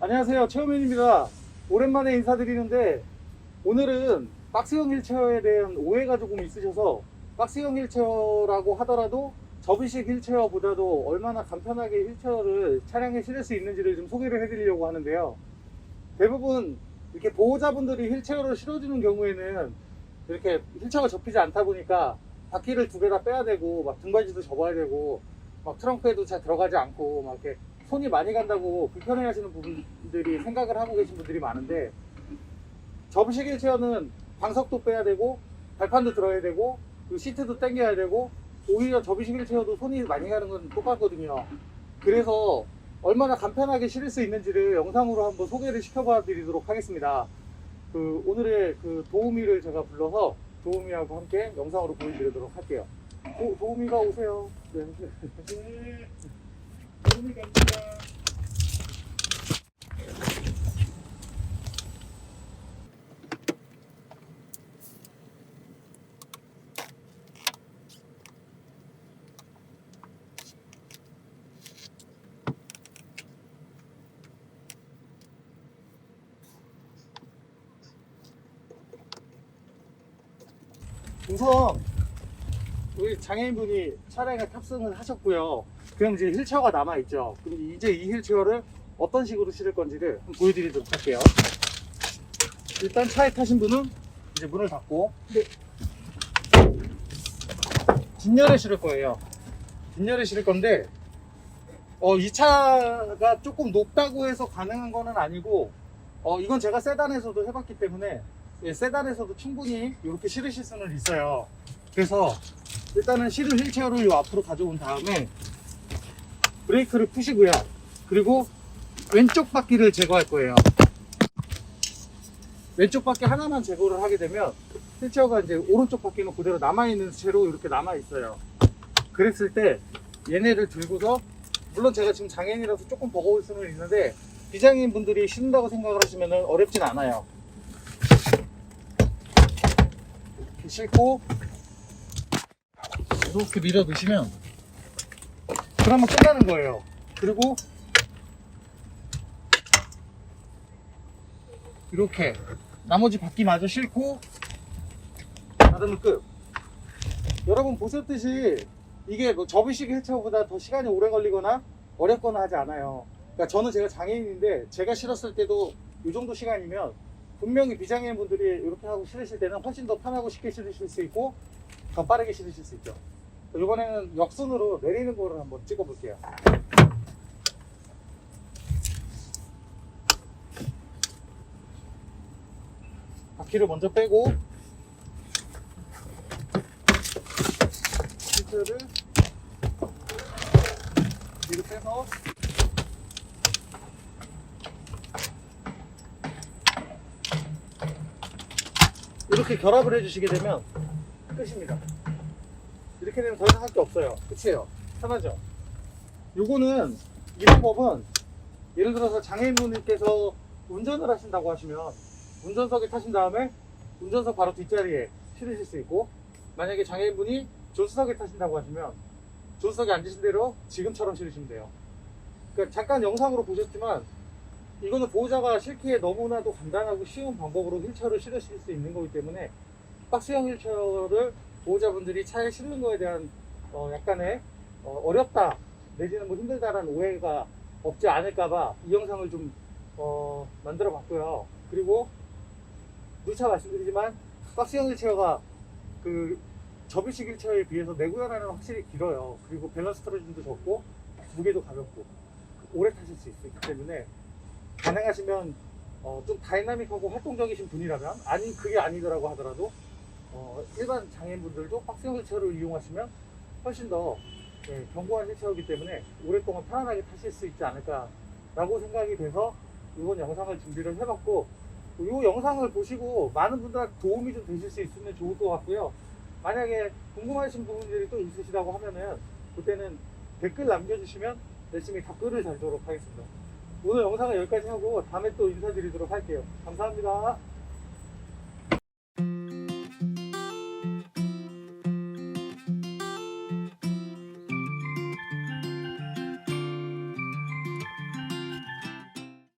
안녕하세요. 최호민입니다. 오랜만에 인사드리는데 오늘은 박스형 휠체어에 대한 오해가 조금 있으셔서 박스형 휠체어라고 하더라도 접이식 휠체어보다도 얼마나 간편하게 휠체어를 차량에 실을 수 있는지를 좀 소개를 해드리려고 하는데요. 대부분 이렇게 보호자분들이 휠체어를 실어주는 경우에는 이렇게 휠체어가 접히지 않다 보니까 바퀴를 두 개 다 빼야 되고 막 등받이도 접어야 되고 막 트렁크에도 잘 들어가지 않고 막 이렇게 손이 많이 간다고 불편해 하시는 분들이 생각을 하고 계신 분들이 많은데 접이식 휠체어는 방석도 빼야 되고 발판도 들어야 되고 그리고 시트도 당겨야 되고 오히려 접이식 휠체어도 손이 많이 가는 건 똑같거든요. 그래서 얼마나 간편하게 실을 수 있는지를 영상으로 한번 소개를 시켜봐 드리도록 하겠습니다. 그 오늘의 그 도우미를 제가 불러서 도우미하고 함께 영상으로 보여드리도록 할게요. 도, 도우미가 오세요. 네. 네. 도움이. 우선 우리 장애인분이 차량에 탑승을 하셨고요. 그럼 이제 휠체어가 남아 있죠. 그럼 이제 이 휠체어를 어떤 식으로 실을 건지를 한번 보여드리도록 할게요. 일단 차에 타신 분은 이제 문을 닫고 뒷열에 실을 거예요. 뒷열에 실을 건데 어, 이 차가 조금 높다고 해서 가능한 거는 아니고 어, 이건 제가 세단에서도 해봤기 때문에 예, 세단에서도 충분히 이렇게 실으실 수는 있어요. 그래서 일단은 실을 휠체어를 요 앞으로 가져온 다음에 브레이크를 푸시고요. 그리고 왼쪽 바퀴를 제거할 거예요. 왼쪽 바퀴 하나만 제거를 하게 되면 휠체어가 이제 오른쪽 바퀴는 그대로 남아있는 채로 이렇게 남아있어요. 그랬을 때 얘네를 들고서 물론 제가 지금 장애인이라서 조금 버거울 수는 있는데 비장애인 분들이 신는다고 생각을 하시면 어렵진 않아요. 이렇게 싣고 이렇게 밀어 넣으시면 그러면 끝나는 거예요. 그리고 이렇게 나머지 바퀴 마저 싣고 닫으면 끝. 여러분 보셨듯이 이게 뭐 접이식 휠체어보다 더 시간이 오래 걸리거나 어렵거나 하지 않아요. 그러니까 저는 제가 장애인인데 제가 실었을 때도 이 정도 시간이면 분명히 비장애인 분들이 이렇게 하고 실으실 때는 훨씬 더 편하고 쉽게 실으실 수 있고 더 빠르게 실으실 수 있죠. 이번에는 역순으로 내리는 거를 한번 찍어 볼게요. 바퀴를 먼저 빼고 시트를 뒤로 빼서 이렇게 결합을 해주시게 되면 끝입니다. 이렇게 되면 더 이상 할 게 없어요. 끝이에요. 편하죠? 요거는, 이 방법은, 예를 들어서 장애인분들께서 운전을 하신다고 하시면, 운전석에 타신 다음에, 운전석 바로 뒷자리에 실으실 수 있고, 만약에 장애인분이 조수석에 타신다고 하시면, 조수석에 앉으신 대로 지금처럼 실으시면 돼요. 그러니까 잠깐 영상으로 보셨지만, 이거는 보호자가 실기에 너무나도 간단하고 쉬운 방법으로 휠체어를 실으실 수 있는 거기 때문에, 박스형 휠체어를 보호자분들이 차에 실는 거에 대한 어, 약간의 어, 렵다 내지는 뭐 힘들다라는 오해가 없지 않을까봐 이 영상을 좀 어, 만들어 봤고요. 그리고 누차 말씀드리지만 박스형 휠체어가 그 접이식 휠체어에 비해서 내구연한은 확실히 길어요. 그리고 밸런스 트러짐도 적고 무게도 가볍고 오래 타실 수 있기 때문에 가능하시면 어, 좀 다이나믹하고 활동적이신 분이라면 아니 그게 아니더라고 하더라도 어, 일반 장애인분들도 박스형 휠체어를 이용하시면 훨씬 더 예, 견고한 휠체어이기 때문에 오랫동안 편안하게 타실 수 있지 않을까라고 생각이 돼서 이번 영상을 준비를 해봤고 이 영상을 보시고 많은 분들한테 도움이 좀 되실 수 있으면 좋을 것 같고요. 만약에 궁금하신 부분들이 또 있으시다고 하면은 그때는 댓글 남겨주시면 열심히 답글을 달도록 하겠습니다. 오늘 영상은 여기까지 하고 다음에 또 인사드리도록 할게요. 감사합니다.